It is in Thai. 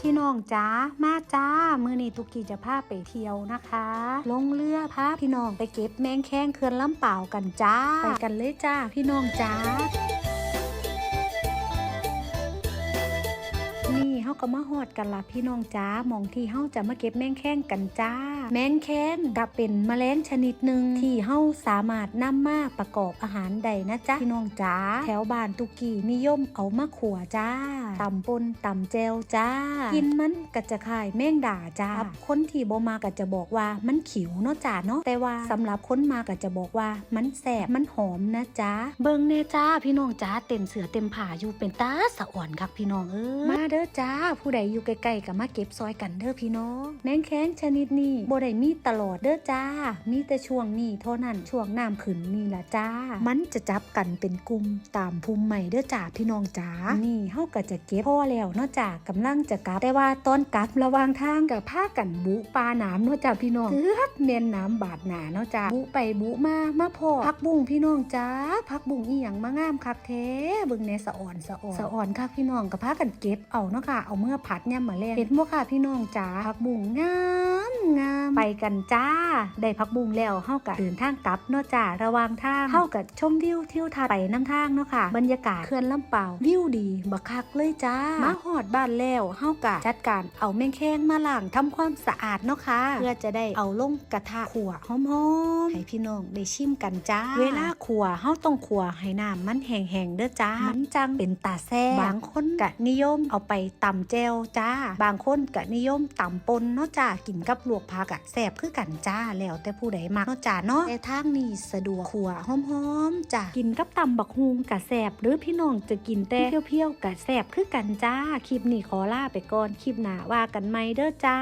พี่น้องจ้ามาจ้า มือนี้ตุกกี้จะพาไปเที่ยวนะคะ ลงเรือพาพี่น้องไปเก็บแมงแข้งเขื่อนลำเปล่ากันจ้า ไปกันเลยจ้าพี่น้องจ้า ก็มาฮอดกันละพี่น้องจ้าหมองที่เฮาจะมาเก็บแมงแข้งกันจ้า แมงแข้งก็เป็นแมลงชนิดหนึ่งที่เฮาสามารถนำมาประกอบอาหารได้นะจ๊ะพี่น้องจ้าแถวบ้านตุกี้นิยมเอามาขัวจ้าตำปนตำแจวจ้า กินมันก็จะคล้ายแมงด่าจ้าคนที่บ่มาก็จะบอกว่ามันขิวเนาะจ้าเนาะแต่ว่าสำหรับคนมาก็จะบอกว่ามันแสบมันหอมนะจ้าเบิ่งแน่จ้าพี่น้องจ้าเต็มเสือเต็มผ้าอยู่เป็นตาสะอ่อนคักพี่น้องเอ้ยมาเด้อจ้าผู้ใดอยู่ใกล้ๆก็มาเก็บซอยกันเด้อพี่น้องแมงแข้งชนิดนี้บ่ได้มีตลอดเด้อจ้า มีแต่ช่วงนี้เท่านั้นช่วงน้ำขึ้นนี่ล่ะจ้า มันจะจับกันเป็นกลุ่มตามภูมิใหม่เด้อจ้าพี่น้องจ้านี่เฮาก็จะเก็บพ่อแล้วเนาะจ้ากำลังจะกลับแต่ว่าตอนกลับระว่างทางกับพากันบุปลาหนามเนาะจ้าพี่น้องเกือบแม่นน้ำบาดหนาเนาะจ้าบุไปบุมามาพอพักบุ้งพี่น้องจ้าพักบุ้งอีหยังมางามคักแท้เบิ่งแหน่สะอ่อนสะอ่อนสะอ่อนคักพี่น้องก็พากันเก็บเอาเนาะค่ะเอาเมื่อผัดเนี่ยมาเล่นเห็นบ่ค่ะพี่น้องจ๋าผักบุ้งงามงาม ไปกันจ้า ได้พักบุ้งแล้วเฮาก็เดินทางกลับเนาะจ้าระว่างทางเฮาก็ชมวิวทิวทัศน์ไปน้ำทางเนาะค่ะ บรรยากาศเขื่อนลำเปาวิวดีบักคักเลยจ้า มาฮอดบ้านแล้วเฮากะจัดการเอาแมงแข้งมาล้างทำความสะอาดเนาะค่ะ เพื่อจะได้เอาลงกระทะขั่วหอมๆให้พี่น้องได้ชิมกันจ้า เวลาขั่วเฮาต้องขั่วให้น้ำมันแห้งๆเด้อจ้า มันจังเป็นตาแซ่บบางคนกะนิยมเอาไปตำแจวจ้า บางคนกะนิยมตำปนเนาะจ้ากินกับลวกผักอะแสบคือกันจ้าแล้วแต่ผู้ใดมักเนาะจ้าเนาะแต่ทางนี้สะดวกขัวหอมๆจ้ากินกับตำบักฮุงกะแสบหรือพี่น้องจะกินแต่เพียวๆกะแสบคือกันจ้าคลิปนี้ขอลาไปก่อนคลิปหน้าว่ากันไหมเด้อจ้า